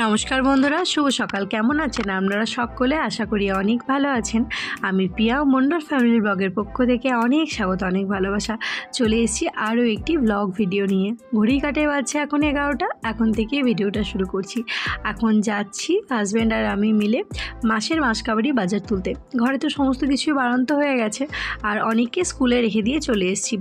নমস্কার বন্ধুরা, শুভ সকাল। কেমন আছেন? আপনারা সকলে আশা করি অনেক ভালো আছেন। আমি প্রিয়া মন্ডল ফ্যামিলি ব্লগের পক্ষ থেকে অনেক স্বাগত, অনেক ভালোবাসা। চলে এসেছি আরও একটি ব্লগ ভিডিও নিয়ে। ঘড়ি কাটে বাজছে এখন এগারোটা, এখন থেকে ভিডিওটা শুরু করছি। এখন যাচ্ছি হাজব্যান্ড আর আমি মিলে মাসের মাসকাবারি বাজার তুলতে। ঘরে তো সমস্ত কিছুই বাড়ন্ত হয়ে গেছে আর অনেককে স্কুলে রেখে দিয়ে চলে এসেছি।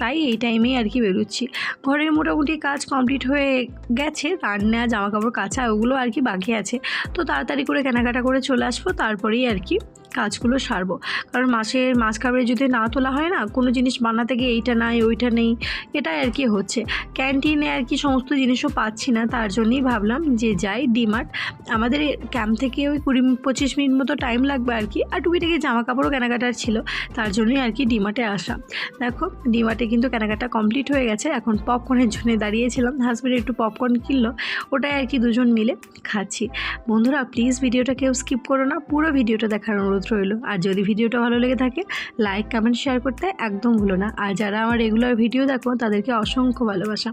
তাই এই টাইমেই আর কি বেরোচ্ছি। ঘরের মোটামুটি কাজ কমপ্লিট হয়ে গেছে, রান্না জামা কাপড় কাচা ওগুলো আর কি বাকি আছে। তো তাড়াতাড়ি করে কেনাকাটা করে চলে আসব, তারপরেই আর কি কাজগুলো সারবো। কারণ মাসের মাছ খাবারে যদি না তোলা হয় না, কোনো জিনিস বানাতে গিয়ে এইটা নাই, ওইটা নেই, এটাই আর কি হচ্ছে। ক্যান্টিনে আর কি সমস্ত জিনিসও পাচ্ছি না, তার জন্যই ভাবলাম যে যাই, ডিমার্ট। আমাদের ক্যাম্প থেকে ওই কুড়ি, পঁচিশ মিনিট মতো টাইম লাগবে আর কি। আর টুকিটাকি জামা কাপড়ও কেনাকাটার ছিল, তার জন্যই আর কি ডিমার্টে আসা। দেখো, ডিমার্টে কিন্তু কেনাকাটা কমপ্লিট হয়ে গেছে। এখন পপকর্নের জন্য দাঁড়িয়েছিলাম। হাজব্যান্ড একটু পপকর্ন কিনলো, ওটাই আর কি দুজন মিলে খাচ্ছি। বন্ধুরা, প্লিজ ভিডিওটা কেউ স্কিপ করো না, পুরো ভিডিওটা দেখার অনুরোধ রইল। আর যদি ভিডিওটা ভালো লেগে থাকে লাইক কমেন্ট শেয়ার করতে একদম ভুলো না। আর যারা আমার রেগুলার ভিডিও দেখো তাদেরকে অসংখ্য ভালোবাসা।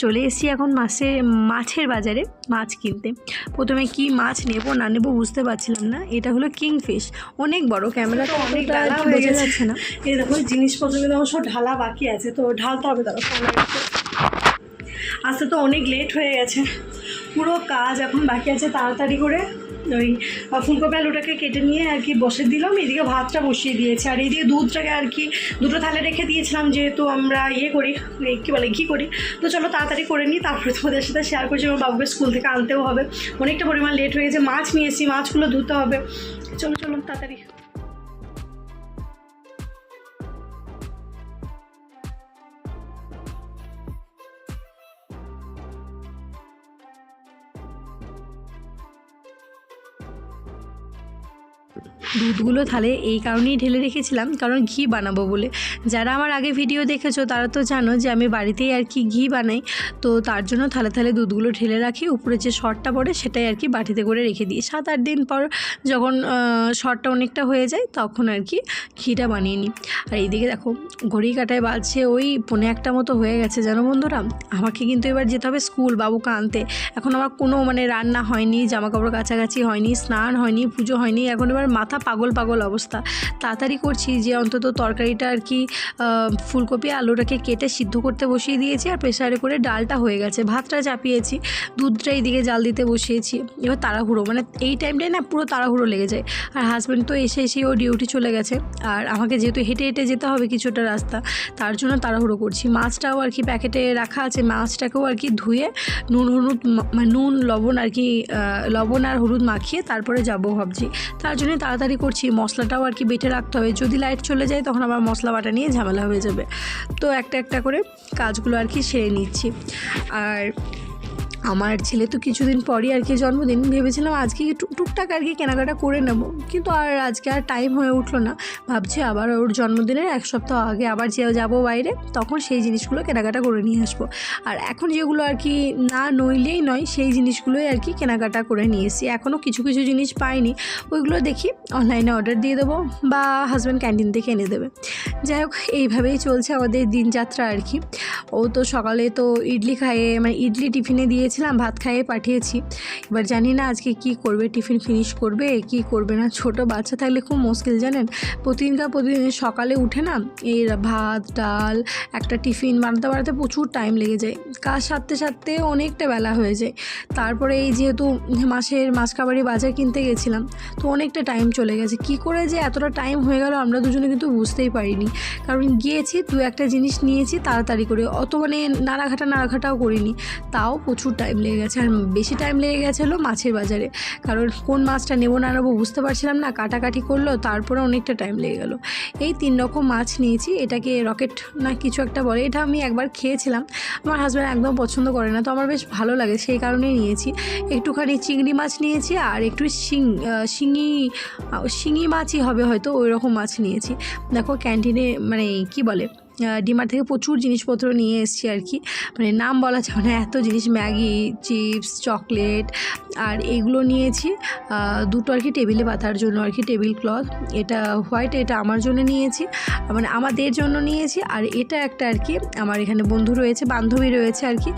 চলে এসেছি এখন মাছে মাছের বাজারে মাছ কিনতে। প্রথমে কি মাছ নেব না নেব বুঝতে পারছিলাম না। এটা হলো কিংফিশ। অনেক বড় ক্যামেরাটা অনেক ডালা হয়ে যাচ্ছে না। এই দেখো জিনিসপত্রগুলো আমার সব ঢালা বাকি আছে। তো ঢালতে হবে দাঁড়া আসতে তো অনেক লেট হয়ে গেছে। পুরো কাজ এখন বাকি আছে তাড়াতাড়ি করে ওই ফুলকপি আলুটাকে কেটে নিয়ে আর কি বসে দিলাম, এদিকে ভাতটা বসিয়ে দিয়েছি। আর এইদিকে দুধটাকে আর কি দুটো থালে রেখে দিয়েছিলাম, যেহেতু আমরা ইয়ে করি কী বলে, ঘি করি। তো চলো তাড়াতাড়ি করে নিই, তারপরে তোমাদের সাথে শেয়ার করছি, আমার বাবুকে স্কুল থেকে আনতেও হবে। অনেকটা পরিমাণ লেট হয়ে গেছে, মাছ নিয়েছি মাছগুলো ধুতে হবে। চলো চলো, তাড়াতাড়ি। দুধগুলো থালে এই কারণেই ঢেলে রেখেছিলাম, কারণ ঘি বানাবো বলে। যারা আমার আগে ভিডিও দেখেছ, তারা তো জানো যে আমি বাড়িতেই আর কি ঘি বানাই। তো তার জন্য থালে থালে দুধগুলো ঢেলে রাখি, উপরে যে শর্টটা পড়ে সেটাই আর কি বাটিতে করে রেখে দিই। সাত আট দিন পর যখন শর্টটা অনেকটা হয়ে যায়, তখন আর কি ঘিটা বানিয়ে নিই। আর এইদিকে দেখো, ঘড়ি কাটায় বাজছে ওই পনে একটা মতো হয়ে গেছে জানো বন্ধুরা। আমাকে কিন্তু এবার যেতে হবে স্কুল বাবুকে আনতে। এখন আমার কোনো মানে রান্না হয়নি জামা কাপড় কাছাকাছি হয়নি, স্নান হয়নি, পুজো হয়নি, এখন এবার মাথা পাগল পাগল অবস্থা। তাড়াতাড়ি করছি যে অন্তত তরকারিটা আর কি ফুলকপি আলুটাকে কেটে সিদ্ধ করতে বসিয়ে দিয়েছি আর প্রেশারে করে ডালটা হয়ে গেছে। ভাতটা চাপিয়েছি, দুধটা এইদিকে জাল দিতে বসিয়েছি। এবার তাড়াহুড়ো মানে এই টাইমটায় না পুরো তাড়াহুড়ো লেগে যায়। আর হাজব্যান্ড তো এসে এসে ও ডিউটি চলে গেছে। আর আমাকে যেহেতু হেঁটে হেঁটে যেতে হবে কিছুটা রাস্তা, তার জন্য তাড়াহুড়ো করছি। মাছটাও আর কি প্যাকেটে রাখা আছে, মাছটাকেও আর কি ধুয়ে নুন, হলুদ মানে নুন, লবণ আর কি লবণ আর হলুদ মাখিয়ে তারপরে যাব ভাবছি। তার জন্য তাড়াতাড়ি করছি। মশলাটাও আর কি বেটে রাখতে হবে। যদি লাইট চলে যায়, তখন আবার মশলা বাটা নিয়ে ঝামেলা হয়ে যাবে। তো একটা একটা করে কাজগুলো আর কি সেরে নিচ্ছি। আর আমার ছেলে তো কিছুদিন পরই আর কি জন্মদিন, ভেবেছিলাম আজকে টুকটাক আর কি কেনাকাটা করে নেব। কিন্তু আর আজকে আর টাইম হয়ে উঠল না। ভাবছি আবার ওর জন্মদিনের এক সপ্তাহ আগে আবার যে যাব বাইরে, তখন সেই জিনিসগুলো কেনাকাটা করে নিয়ে আসব। আর এখন যেগুলো আর কি না নইলেই নয়, সেই জিনিসগুলোই আর কি কেনাকাটা করে নিয়ে এসেছি। এখনও কিছু কিছু জিনিস পাইনি, ওইগুলো দেখি অনলাইনে অর্ডার দিয়ে দেবো বা হাজব্যান্ড ক্যান্টিন থেকে এনে দেবে। যাই হোক, এইভাবেই চলছে আমাদের দিনযাত্রা আর কি। ও তো সকালে তো ইডলি খাইয়ে মানে ইডলি টিফিনে দিয়েছিলাম ভাত খাইয়ে পাঠিয়েছি। এবার জানি না আজকে কি করবে, টিফিন ফিনিশ করবে, কি করবে না। ছোট বাচ্চা থাকলে খুব মুশকিল, জানেন? প্রতিদিনকার প্রতিদিন সকালে উঠে না এই ভাত, ডাল, একটা টিফিন বানাতে বানাতে প্রচুর টাইম লেগে যায়। কাজ সারতে সারতে অনেকটা বেলা হয়ে যায়। তারপরে এই যেহেতু মাসের মাসকাবারি বাজার কিনতে গেছিলাম, তো অনেকটা টাইম চলে গেছে। কি করে যে এতটা টাইম হয়ে গেল আমরা দুজনে কিন্তু বুঝতেই পারিনি। কারণ গিয়েছি, দু একটা জিনিস নিয়েছি, তাড়াতাড়ি করে। অত মানে নাড়াঘাটা, নাড়াঘাটাও করিনি। তাও প্রচুর টাইম লেগে গেছে। আর বেশি টাইম লেগে গেছে হলো মাছের বাজারে। কারণ কোন মাছটা নেব না নেব বুঝতে পারছিলাম না, কাটাকাটি করল, তারপরে অনেকটা টাইম লেগে গেলো। এই তিন রকম মাছ নিয়েছি, এটাকে রকেট না কিছু একটা বলে। এটা আমি একবার খেয়েছিলাম, আমার হাজব্যান্ড একদম পছন্দ করে না, তো আমার বেশ ভালো লাগে, সেই কারণেই নিয়েছি। একটুখানি চিংড়ি মাছ নিয়েছি, আর একটু শিং শিঙি শিঙি মাছই হবে হয়তো, ওই রকম মাছ নিয়েছি। দেখো ক্যান্টিনে মানে কি বলে? ডিমার থেকে প্রচুর জিনিসপত্র নিয়ে এসেছি আর কি। মানে নাম বলা যাবে না, এত জিনিস, ম্যাগি, চিপস, চকলেট আর এগুলো নিয়েছি। দুটো আর কি টেবিলে পাতার জন্য আর কি টেবিল ক্লথ। এটা হোয়াইট, এটা আমার জন্য নিয়েছি। মানে আমাদের জন্য নিয়েছি আর এটা একটা আর কি, আমার এখানে বন্ধু রয়েছে, বান্ধবী রয়েছে আর কি।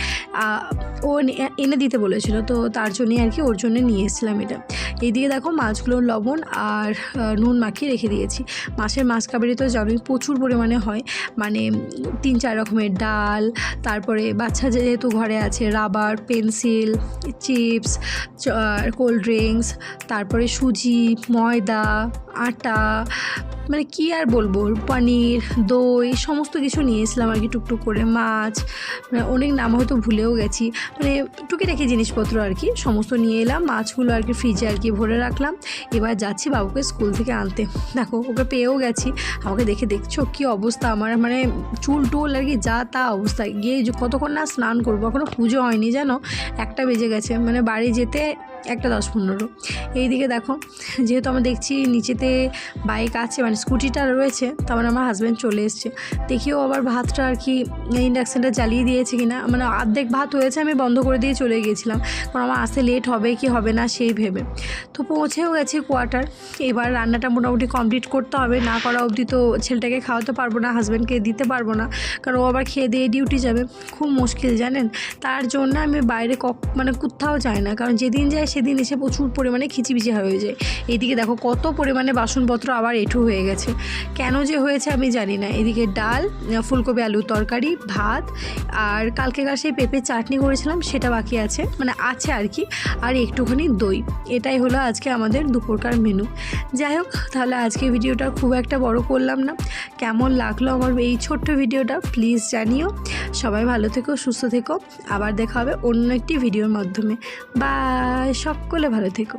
ও এনে- দিতে বলেছিল, তো তার জন্যই আর কি ওর জন্য নিয়ে এসেছিলাম এটা। এইদিকে দেখো মাছগুলো লবণ আর নুন মাখিয়ে রেখে দিয়েছি। মাছের মাছ কাবারি তো জানোই প্রচুর পরিমাণে হয়। মানে উম, তিন চার রকমের ডাল তারপরে বাচ্চা যেহেতু ঘরে আছে rubber pencil chips cold drinks তারপরে সুজি ময়দা আটা মানে কি আর বলব? পনির, দই, সমস্ত কিছু নিয়ে এসলাম আর কি টুকটুক করে, মাছ মানে অনেক নাম হয়তো ভুলেও গেছি। মানে টুকিটাকি জিনিসপত্র আর কি, সমস্ত নিয়ে এলাম, মাছগুলো আর কি ফ্রিজে আর কি ভরে রাখলাম। এবার যাচ্ছি বাবুকে স্কুল থেকে আনতে। দেখো, ওকে পেয়েও গেছি, আমাকে দেখে দেখছ কি অবস্থা আমার মানে চুল টুল আর কি যা তা অবস্থা। গিয়ে কতক্ষণ না স্নান করব এখনও পুজো হয়নি জানো? একটা বেজে গেছে মানে বাড়ি যেতে একটা দশ পনেরো। এইদিকে দেখো, যেহেতু আমরা দেখছি নিচেতে বাইক আছে মানে স্কুটিটা রয়েছে তারপর আমার হাজব্যান্ড চলে এসছে। দেখিও আবার ভাতটা আর কি ইন্ডাকশানটা জ্বালিয়ে দিয়েছে কিনা। মানে অর্ধেক ভাত হয়েছে, আমি বন্ধ করে দিয়ে চলে গিয়েছিলাম। কারণ আমার আসতে লেট হবে কি হবে না, সেই ভেবে। তো পৌঁছেও গেছি কোয়ার্টার এবার রান্নাটা মোটামুটি কমপ্লিট করতে হবে। না করা অবধি তো ছেলেটাকে খাওয়াতে পারব না হাজব্যান্ডকে দিতে পারব না। কারণ ও আবার খেয়ে দিয়ে ডিউটি যাবে। খুব মুশকিল, জানেন? তার জন্য আমি বাইরে মানে কোথাও যাই না। কারণ যেদিন যাই সেদিন এসে প্রচুর পরিমাণে খিচিবিচি হয়ে যায়। এদিকে দেখো কত পরিমাণে বাসনপত্র আবার এঁঠু হয়ে গেছে। কেন যে হয়েছে আমি জানি না। এদিকে ডাল, ফুলকপি, আলুর তরকারি, ভাত, আর কালকেকার সেই পেঁপে চাটনি করেছিলাম সেটা বাকি আছে। মানে আছে আর কি। আর একটুখানি দই। এটাই হলো আজকে আমাদের দুপুরকার মেনু যাই হোক, তাহলে আজকে ভিডিওটা খুব একটা বড় করলাম না। কেমন লাগল আমার এই ছোট্ট ভিডিওটা প্লিজ জানিও। সবাই ভালো থেকো, সুস্থ থেকো। আবার দেখা হবে অন্য একটি ভিডিওর মাধ্যমে। বাই! সকলে ভালো থেকো।